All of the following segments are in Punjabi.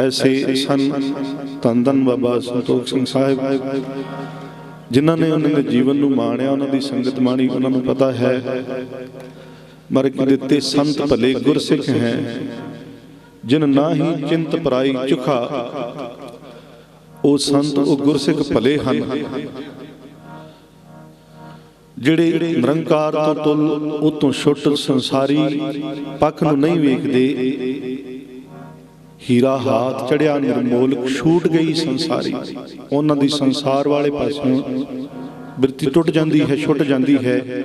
ਐਸੇ ਸਨ। ਧੰਨ ਬਾਬਾ ਸੰਤੋਖ ਸਿੰਘ ਸਾਹਿਬ, ਜਿਨ੍ਹਾਂ ਨੇ ਉਹਨਾਂ ਦੇ ਜੀਵਨ ਨੂੰ ਮਾਣਿਆ, ਉਹਨਾਂ ਦੀ ਸੰਗਤ ਮਾਣੀ, ਉਹਨਾਂ ਨੂੰ ਪਤਾ ਹੈ। ਮਰ ਕੇ ਦਿੱਤੇ ਸੰਤ ਭਲੇ ਗੁਰਸਿੱਖ ਹੈ, ਜਿਨ ਨਾ ਚਿੰਤ ਪਰਾਈ ਚੁਖਾ ਉਹ ਸੰਤ, ਉਹ ਗੁਰਸਿੱਖ ਭਲੇ ਹਨ। ਜਿਹੜੇ ਨਿਰੰਕਾਰ ਤੋਂ ਤੁਲ, ਉਹ ਛੁੱਟ ਸੰਸਾਰੀ ਪੱਖ ਨੂੰ ਨਹੀਂ ਵੇਖਦੇ ਹੀਰਾ ਹਾਥ ਚੜਿਆ ਨਿਰਮੋਲ ਛੂਟ ਗਈ ਸੰਸਾਰੀ। ਉਹਨਾਂ ਦੀ ਸੰਸਾਰ ਵਾਲੇ ਪਾਸਿਓਂ ਬਿਰਤੀ ਟੁੱਟ ਜਾਂਦੀ ਹੈ, ਛੁੱਟ ਜਾਂਦੀ ਹੈ।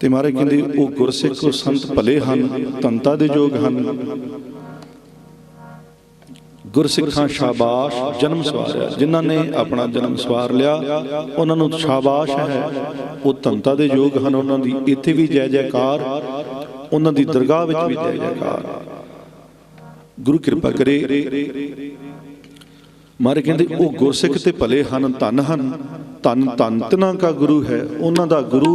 ਤੇ ਮਾਰੇ ਕਹਿੰਦੇ, ਉਹ ਗੁਰਸਿੱਖ, ਉਹ ਸੰਤ ਭਲੇ ਹਨ ਤੰਤਾ ਦੇ ਯੋਗ ਹਨ। ਗੁਰਸਿੱਖਾਂ ਸ਼ਾਬਾਸ਼ ਜਨਮ ਸਵਾਰਿਆ। ਜਿਨ੍ਹਾਂ ਨੇ ਆਪਣਾ ਜਨਮ ਸਵਾਰ ਲਿਆ, ਉਹਨਾਂ ਨੂੰ ਸ਼ਾਬਾਸ਼ ਹੈ। ਉਹ ਤੰਤਾ ਦੇ ਯੋਗ ਹਨ, ਉਹਨਾਂ ਦੀ ਇੱਥੇ ਵੀ ਜੈ ਜੈਕਾਰ, ਉਹਨਾਂ ਦੀ ਦਰਗਾਹ ਵਿੱਚ ਵੀ ਜੈ ਜੈਕਾਰ। ਗੁਰੂ ਕਿਰਪਾ ਕਰੇ। ਮਾਰੇ ਕਹਿੰਦੇ, ਉਹ ਗੁਰਸਿੱਖ ਤੇ ਭਲੇ ਹਨ, ਧਨ ਹਨ। ਧਨ ਧਨ ਤਨਾ ਕਾ ਗੁਰੂ ਹੈ, ਉਹਨਾਂ ਦਾ ਗੁਰੂ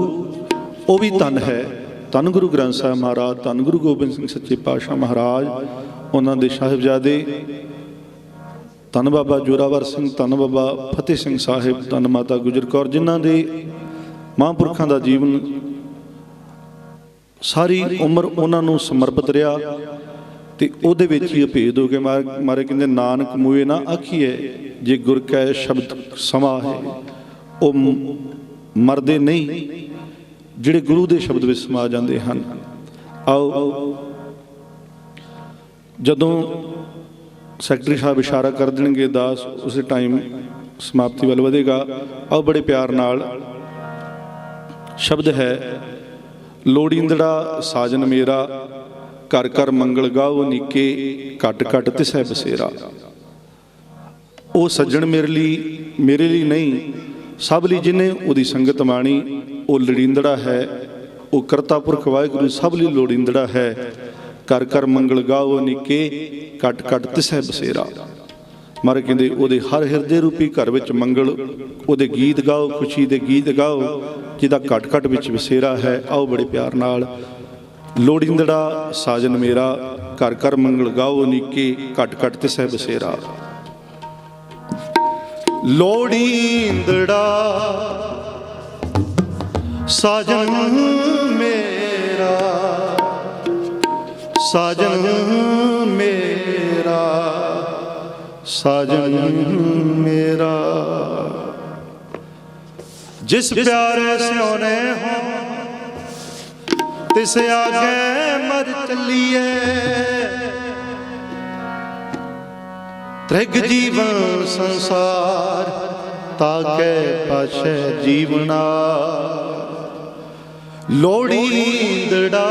ਉਹ ਵੀ ਧਨ ਹੈ। ਧੰਨ ਗੁਰੂ ਗ੍ਰੰਥ ਸਾਹਿਬ ਮਹਾਰਾਜ, ਧੰਨ ਗੁਰੂ ਗੋਬਿੰਦ ਸਿੰਘ ਸੱਚੇ ਪਾਤਸ਼ਾਹ ਮਹਾਰਾਜ, ਉਹਨਾਂ ਦੇ ਸਾਹਿਬਜ਼ਾਦੇ। ਧੰਨ ਬਾਬਾ ਜੋਰਾਵਰ ਸਿੰਘ, ਧੰਨ ਬਾਬਾ ਫਤਿਹ ਸਿੰਘ ਸਾਹਿਬ, ਧੰਨ ਮਾਤਾ ਗੁਜਰ ਕੌਰ, ਜਿਨ੍ਹਾਂ ਦੇ ਮਹਾਂਪੁਰਖਾਂ ਦਾ ਜੀਵਨ ਸਾਰੀ ਉਮਰ ਉਹਨਾਂ ਨੂੰ ਸਮਰਪਿਤ ਰਿਹਾ। ਤੇ ਉਹਦੇ ਵਿੱਚ ਹੀ ਅਭੇਦ ਹੋ ਕੇ ਮਾਰ- ਮਾਰੇ ਕਹਿੰਦੇ, ਨਾਨਕ ਮੂਏ ਨਾ ਆਖੀਏ ਜੇ ਗੁਰ ਕੈ ਸ਼ਬਦ ਸਮਾ ਹੈ, ਉਹ ਮਰਦੇ ਨਹੀਂ, ਜਿਹੜੇ ਗੁਰੂ ਦੇ ਸ਼ਬਦ ਵਿੱਚ ਸਮਾ ਜਾਂਦੇ ਹਨ। ਆਓ, ਜਦੋਂ ਸੈਕਟਰੀ ਸਾਹਿਬ ਇਸ਼ਾਰਾ ਕਰ ਦੇਣਗੇ, ਦਾਸ ਉਸੇ ਟਾਈਮ ਸਮਾਪਤੀ ਵੱਲ ਵਧੇਗਾ। ਆਓ, ਬੜੇ ਪਿਆਰ ਨਾਲ। ਸ਼ਬਦ ਹੈ, ਲੋੜੀਂਦੜਾ ਸਾਜਨ ਮੇਰਾ ਘਰ ਘਰ ਮੰਗਲ ਗਾਓ ਨਿੱਕੇ, ਘਟ ਘਟ ਤਿਸੈ ਬਸੇਰਾ ਉਹ ਸੱਜਣ ਮੇਰੇ ਲਈ ਮੇਰੇ ਲਈ ਨਹੀਂ, ਸਭ ਲਈ ਜਿਨੇ ਉਹਦੀ ਸੰਗਤ ਮਾਣੀ, ਉਹ ਲੜੀਂਦੜਾ ਹੈ, ਉਹ ਕਰਤਾ ਪੁਰਖ ਵਾਹਿਗੁਰੂ ਸਭ ਲਈ ਲੋੜੀਂਦੜਾ ਹੈ। ਕਰ ਕਰ ਮੰਗਲ ਗਾਓ ਨਿੱਕੇ ਕਟ ਕਟ ਤਿਸੈ ਬਸੇਰਾ ਮਾਰੇ ਕਹਿੰਦੇ, ਉਹਦੇ ਹਰ ਹਿਰਦੇ ਰੂਪੀ ਘਰ ਵਿੱਚ ਮੰਗਲ, ਉਹਦੇ ਗੀਤ ਗਾਓ, ਖੁਸ਼ੀ ਦੇ ਗੀਤ ਗਾਓ, ਜਿਹਦਾ ਘਟ ਘਟ ਵਿੱਚ ਬਸੇਰਾ ਹੈ, ਆਓ ਬੜੇ ਪਿਆਰ ਨਾਲ ਲੋੜੀਂਦੜਾ ਸਾਜਨ ਮੇਰਾ, ਘਰ ਘਰ ਮੰਗਲ ਗਾਓ ਨੀਕੇ, ਘਟ ਘਟ ਤਿਸੈ ਬਸੇਰਾ ਲੋੜੀਂਦੜਾ ਸਾਜਨ ਮੇਰਾ ਸਾਜਨ ਮੇਰਾ ਸਾਜਨ ਮੇਰਾ। ਜਿਸ ਪਿਆਰੇ ਸਿਉਨੇ ਹੋ ਤਿਸ ਆਗੇ ਮਰ ਚੱਲੀਏ ਤ੍ਰਿਗ ਜੀਵਨ ਸੰਸਾਰ, ਤਾਕੇ ਪਾਛੇ ਜੀਵਨਾ। ਲੋੜੀਂਦੜਾ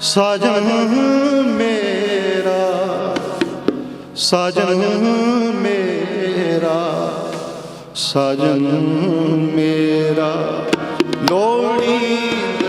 ਸਾਜਨ ਮੇਰਾ। ਸਾਜਨ ਮੇਰਾ ਸਾਜਨ ਮੇਰਾ। ਲੋੜੀਂਦੜਾ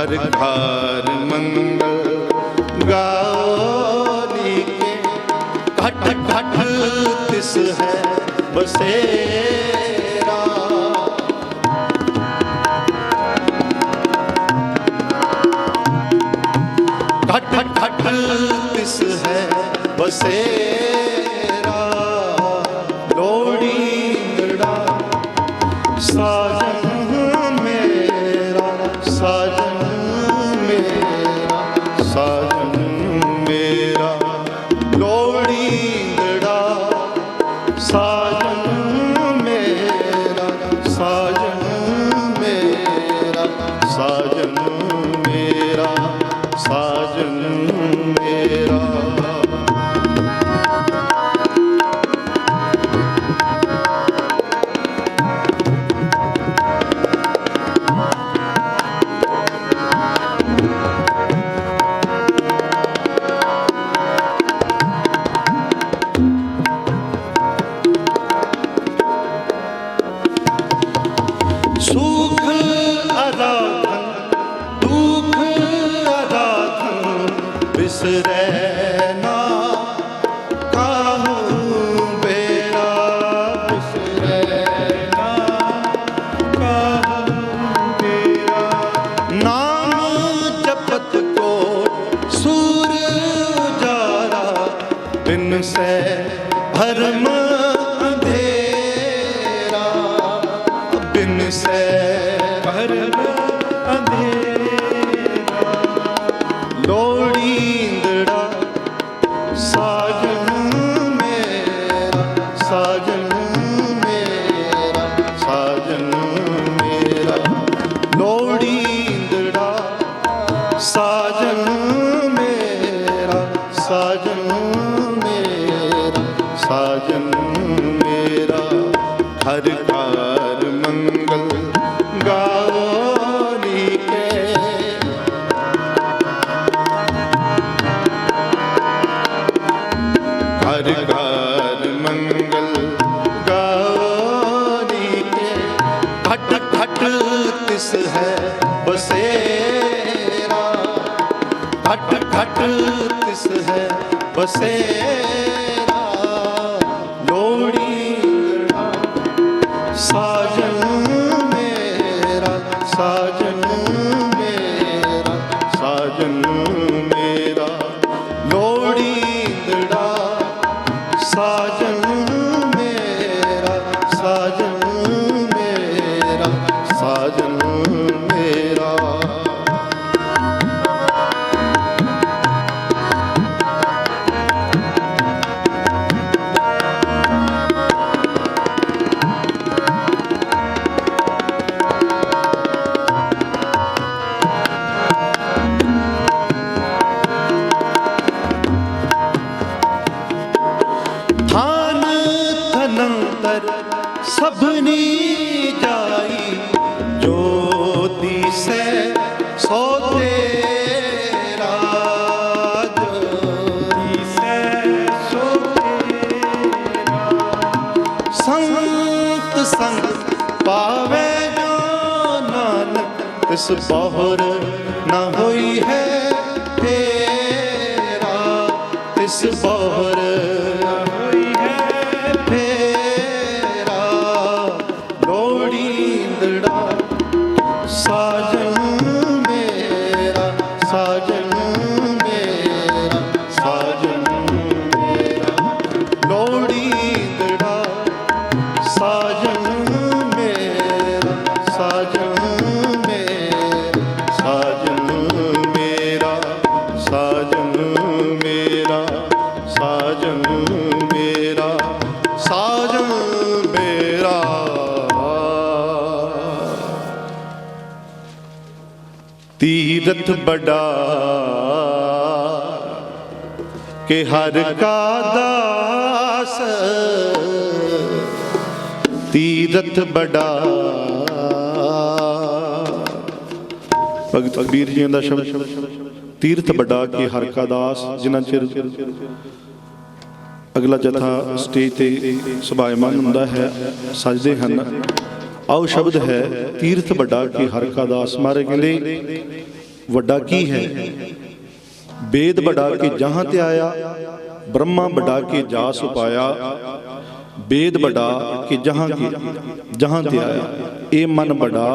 ਹਰ ਘਰ ਮੰਗਲ ਗਾਓ ਨੀਕੇ ਘਟ ਘਟ ਤਿਸ ਹੈ ਬਸੇਰਾ। ਘਟ ਘਟ ਤਿਸ ਹੈ ਬਸੇਰਾ। ਘਟ ਘਟ ਤਿਸ ਹੈ ਬਸੇਰਾ ਘਟ ਘਟ ਤਿਸ ਹੈ ਬਸੇਰਾ ਤਿਸ ਬਹੁਰ ਨਾ ਹੋਈ ਹੈ ਫੇਰਾ। ਤਿਸ ਬਹੁਰ ਤੀਰਥ ਬੜਾ ਕਿ ਹਰ ਕਾ ਦਾਸ ਤੀਰਥ ਬੜਾ ਭਗਤ ਕਬੀਰ ਜੀ ਦਾ ਸ਼ਬਦ, ਤੀਰਥ ਬੜਾ ਕਿ ਹਰ ਕਾ ਦਾਸ, ਜਿਨ੍ਹਾਂ ਚਿਰ ਅਗਲਾ ਜਥਾ ਸਟੇਜ ਤੇ ਸਭਾਇਮਾਨ ਹੁੰਦਾ ਹੈ, ਸਜਦੇ ਹਨ। ਆਓ ਸ਼ਬਦ ਹੈ, ਤੀਰਥ ਵੱਡਾ ਕਿ ਹਰ ਕਾ ਦਾਸ। ਮਾਰੇ ਕਹਿੰਦੇ, ਵੱਡਾ ਕੀ ਹੈ? ਵੇਦ ਵੱਡਾ ਕਿ ਜਹਾਂ ਤੇ ਆਇਆ, ਬ੍ਰਹਮਾ ਵੱਡਾ ਕਿ ਜਾ ਸੁਪਾਇਆ ਵੇਦ ਵੱਡਾ ਕਿ ਜਹਾਂ ਕੀ, ਜਹਾਂ ਤੇ ਆਇਆ। ਇਹ ਮਨ ਵੱਡਾ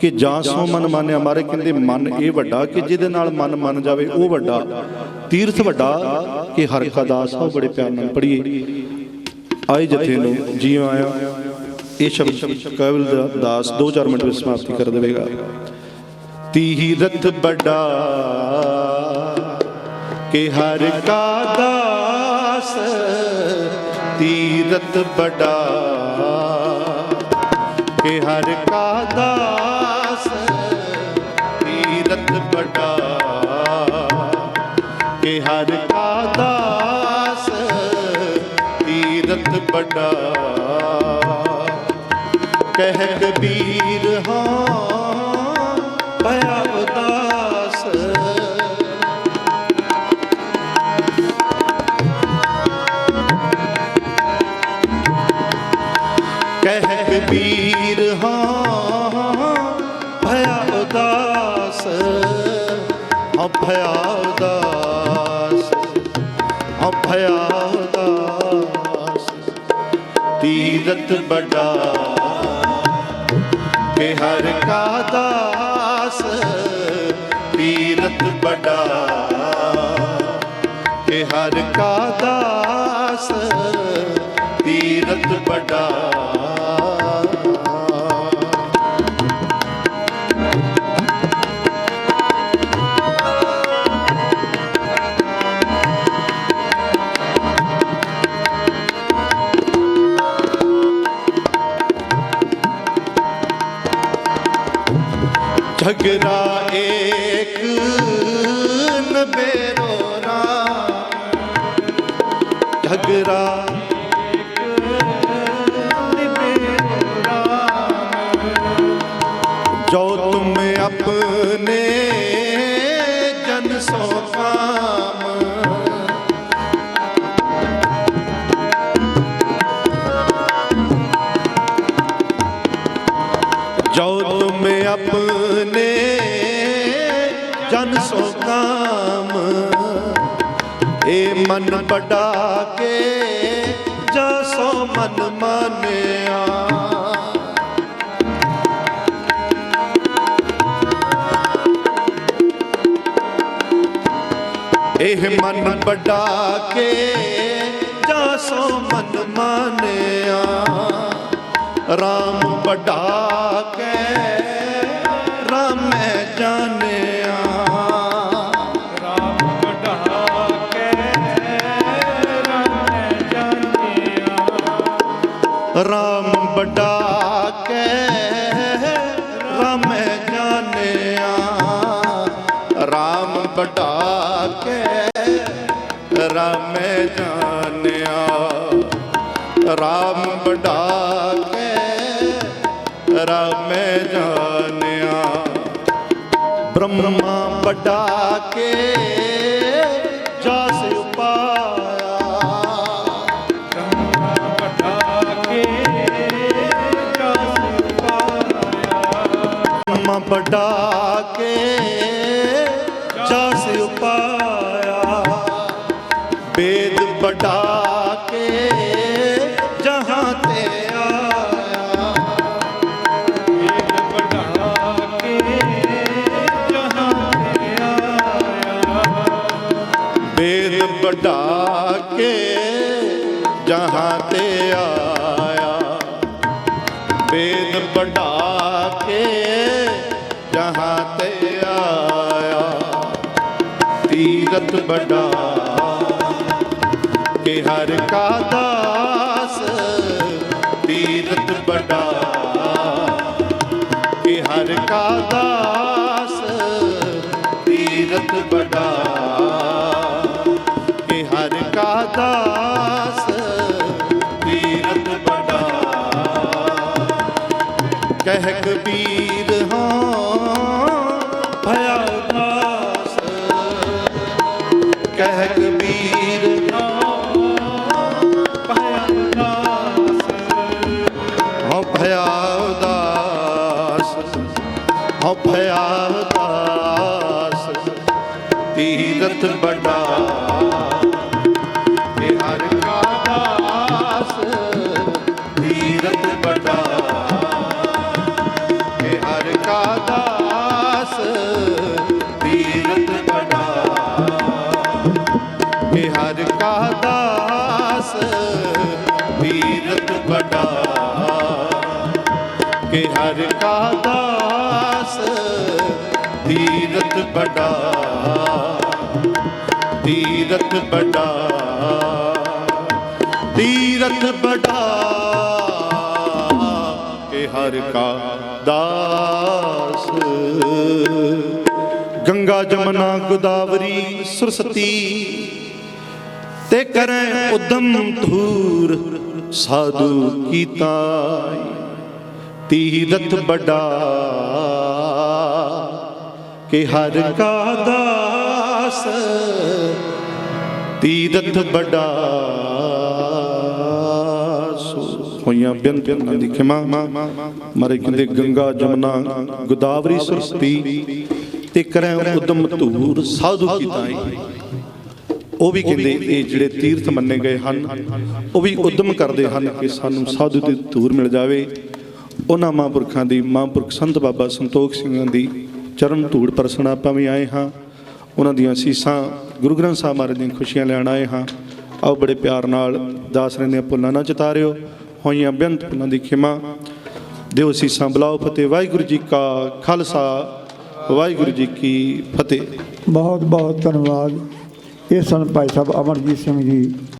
ਕਿ ਜਾਂ ਸੋ ਮਨ ਮਾਨਿਆ। ਮਾਰੇ ਕਹਿੰਦੇ, ਮਨ ਇਹ ਵੱਡਾ ਕਿ ਜਿਹਦੇ ਨਾਲ ਮਨ ਮੰਨ ਜਾਵੇ, ਉਹ ਵੱਡਾ। ਤੀਰਥ ਵੱਡਾ ਕਿ ਹਰ ਕਾ ਦਾਸ। ਆਓ ਬੜੇ ਪਿਆਰ ਨਾਲ ਪੜ੍ਹੀਏ। ਆਏ ਜਥੇ ਨੂੰ ਜੀ ਆਇਆ ਇਹ ਸ਼ਬਦ ਕਵਿਲ ਦਾ ਦਾਸ 2-4 ਮਿੰਟ ਵਿੱਚ ਸਮਾਪਤੀ ਕਰ ਦੇਵੇਗਾ। ਤੀਰਥ ਵੱਡਾ ਕਿ ਹਰ ਕਾ ਦਾਸ ਤੀਰਥ ਵੱਡਾ ਕਿ ਹਰ ਕਾ ਦਾਸ ਤੀਰਥ ਵੱਡਾ ਕਿ ਹਰ ਕਾ ਦਾਸ ਤੀਰਥ ਵੱਡਾ ਕਹਿ ਕਬੀਰ ਹਾਂ, ਭਇਆ ਉਦਾਸ। ਕਹਿ ਕਬੀਰ ਹਾਂ, ਭਇਆ ਉਦਾਸ। ਹਾਂ, ਭਇਆ ਉਦਾਸ। ਭਇਆ ਉਦਾਸ। ਤੀਰਥ ਬੜਾ ਕਿ ਹਰ ਕਾ ਦਾਸ ਤੀਰਥ ਬੜਾ ਕਿ ਹਰ ਕਾ ਦਾਸ ਤੀਰਥ ਬੜਾ झगड़ा एक नबेरो राम झगड़ा ਆਪਣੇ ਜਨ ਸੋ ਕਾਮ। ਏ ਮਨ ਬੜਾ ਕੇ ਜਸੋ ਮਨ ਮਾਨਿਆ। ਇਹ ਮਨ ਬੜਾ ਕੇ ਜਾਸੋ ਮਨ ਮਾਨਿਆ। ਰਾਮ ਬੜਾ ਕੇ ਜਾਣਿਆ। RAM ਵੱਡਾ ਕੇ RAM ਜਾਣਿਆ। ਬ੍ਰਹਮਾ ਵੱਡਾ ਕੇ ਜਾਸ ਉਪਾਇਆ। ਵਢਾ ਤੀਰਥ ਵੱਡਾ ਇਹ ਹਰ ਕਾ ਦਾਸ ਤੀਰਥ ਵੱਡਾ ਇਹ ਹਰ ਕਾ ਦਾਸ ਤੀਰਥ ਵੱਡਾ ਇਹ ਹਰ ਕਾ ਦਾਸ ਤੀਰਥ ਵੱਡਾ ਕਿ ਹਰ ਕਾ ਦਾਸ ਤੀਰਥ ਬੜਾ ਤੀਰਥ ਵੱਡਾ ਤੀਰਥ ਵੱਡਾ ਕੇ ਹਰ ਕਾ ਦਾਸ ਗੰਗਾ ਜਮਨਾ ਗੋਦਾਵਰੀ ਸਰਸਤੀ ਤੇ ਕਰੈ ਉਦਮ ਧੂਰ ਸਾਧੂ ਕੀਤਾ ਤੀਰਥ ਵੱਡਾ ਕਿ ਹਰ ਕਾ ਦਾਸ ਤੀਰਥ ਵੱਡਾ ਸੋ ਹੋਈਆਂ ਬੇਨਤੀਆਂ ਦੀ ਖਿਮਾ। ਮਾਰੇ ਕਹਿੰਦੇ ਗੰਗਾ ਜਮਨਾ ਗੋਦਾਵਰੀ ਸੁਰਸਤੀ ਤੇ ਕਰੈ ਉਦਮ ਧੂਰ ਸਾਧੂ ਕੀਤਾ ਉਹ ਵੀ ਕਹਿੰਦੇ ਇਹ ਜਿਹੜੇ ਤੀਰਥ ਮੰਨੇ ਗਏ ਹਨ, ਉਹ ਵੀ ਉਦਮ ਕਰਦੇ ਹਨ ਕਿ ਸਾਨੂੰ ਸਾਧੂ ਦੀ ਧੂਰ ਮਿਲ ਜਾਵੇ। ਉਹਨਾਂ ਮਹਾਂਪੁਰਖਾਂ ਦੀ ਮਹਾਂਪੁਰਖ ਸੰਤ ਬਾਬਾ ਸੰਤੋਖ ਸਿੰਘਾਂ ਦੀ ਚਰਨ ਧੂੜ ਪਰਸਣਾ ਆਪਾਂ ਵੀ ਆਏ ਹਾਂ। ਉਹਨਾਂ ਦੀਆਂ ਸੀਸਾਂ ਗੁਰੂ ਗ੍ਰੰਥ ਸਾਹਿਬ ਮਹਾਰਾਜ ਦੀਆਂ ਖੁਸ਼ੀਆਂ ਲੈਣ ਆਏ ਹਾਂ। ਆਓ ਬੜੇ ਪਿਆਰ ਨਾਲ ਦਾਸ ਰਹਿੰਦੇ ਭੁੱਲਾਂ ਨਾ ਚਤਾਰਿਓ ਹੋਈਆਂ ਬੇਅੰਤ ਭੁੱਲਾਂ ਦੀ ਖਿਮਾ। ਦਿਓ ਸੀਸਾਂ ਬੁਲਾਓ ਫਤਿਹ। ਵਾਹਿਗੁਰੂ ਜੀ ਕਾ ਖਾਲਸਾ, ਵਾਹਿਗੁਰੂ ਜੀ ਕੀ ਫਤਿਹ। ਬਹੁਤ ਬਹੁਤ ਧੰਨਵਾਦ। ਇਹ ਸਨ ਭਾਈ ਸਾਹਿਬ ਅਮਰਜੀਤ ਸਿੰਘ ਜੀ।